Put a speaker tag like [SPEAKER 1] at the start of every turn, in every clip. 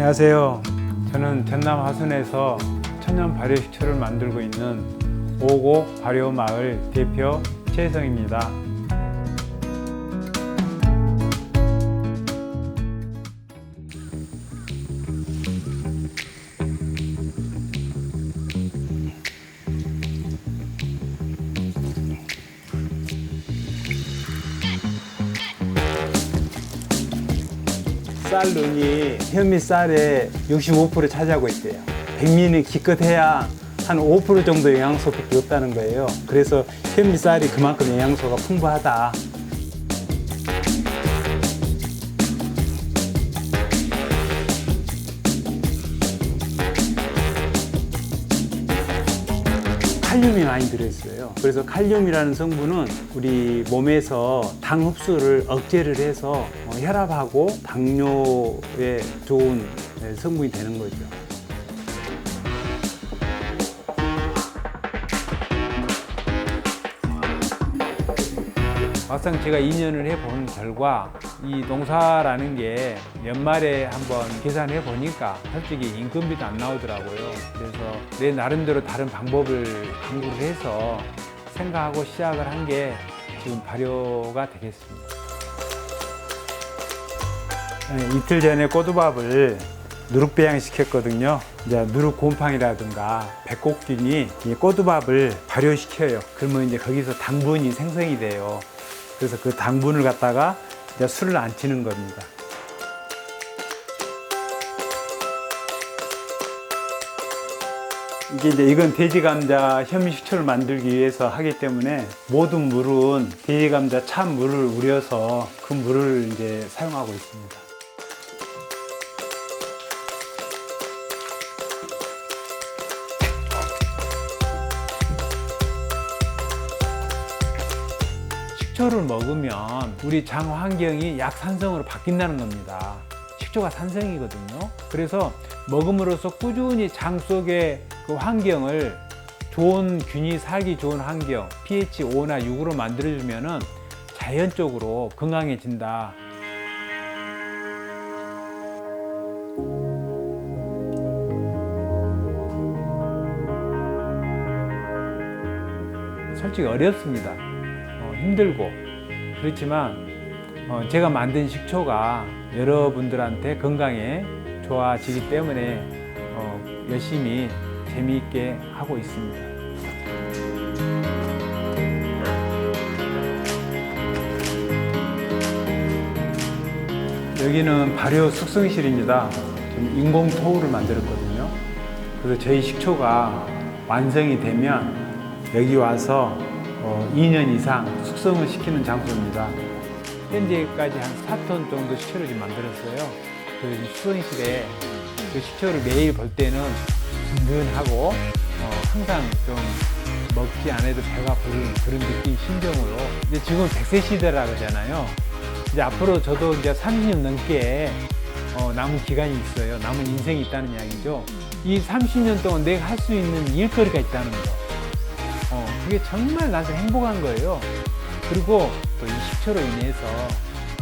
[SPEAKER 1] 안녕하세요. 저는 전남 화순에서 천연 발효식초를 만들고 있는 오곡 발효마을 대표 최성입니다. 쌀눈이 현미쌀의 65% 차지하고 있대요. 백미는 기껏해야 한 5% 정도 영양소밖에 없다는 거예요. 그래서 현미쌀이 그만큼 영양소가 풍부하다. 칼륨이 많이 들어있어요. 그래서 칼륨이라는 성분은 우리 몸에서 당 흡수를 억제를 해서 어, 혈압하고 당뇨에 좋은 네, 성분이 되는 거죠. 막상 제가 2년을 해본 결과 이 농사라는 게 연말에 한번 계산해 보니까 솔직히 인건비도 안 나오더라고요. 그래서 내 나름대로 다른 방법을 강구를 해서 생각하고 시작을 한 게 지금 발효가 되겠습니다. 네, 이틀 전에 꼬두밥을 누룩 배양시켰거든요. 이제 누룩 곰팡이라든가 백곡균이 이 꼬두밥을 발효시켜요. 그러면 이제 거기서 당분이 생성이 돼요. 그래서 그 당분을 갖다가 이제 술을 안 치는 겁니다. 이게 이제 이건 돼지 감자 현미 식초를 만들기 위해서 하기 때문에 모든 물은 돼지 감자 참 물을 우려서 그 물을 이제 사용하고 있습니다. 식초를 먹으면 우리 장 환경이 약산성으로 바뀐다는 겁니다. 식초가 산성이거든요. 그래서 먹음으로써 꾸준히 장 속의 그 환경을 좋은 균이 살기 좋은 환경, pH 5나 6으로 만들어주면은 자연적으로 건강해진다. 솔직히 어렵습니다. 어, 힘들고 그렇지만 어, 제가 만든 식초가 여러분들한테 건강에 좋아지기 때문에 어, 열심히 재미있게 하고 있습니다. 여기는 발효 숙성실입니다. 좀 인공 토우를 만들었거든요. 그래서 저희 식초가 완성이 되면 여기 와서 어, 2년 이상 숙성을 시키는 장소입니다. 현재까지 한 4톤 정도 식초를 지금 만들었어요. 그 숙성실에 그 식초를 매일 볼 때는 든든하고 어, 항상 좀 먹지 않아도 배가 부르는 그런 느낌 심정으로 이제 지금 100세 시대라 그러잖아요. 이제 앞으로 저도 이제 30년 넘게 어, 남은 기간이 있어요. 남은 인생이 있다는 이야기죠. 이 30년 동안 내가 할 수 있는 일거리가 있다는 거. 어, 그게 정말 나한테 행복한 거예요. 그리고 또 이 식초로 인해서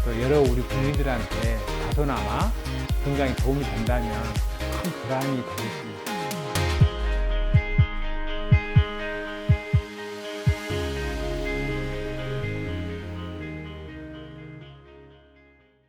[SPEAKER 1] 또 여러 우리 국민들한테 다소나마 건강에 도움이 된다면 큰 보람이 되겠습니다.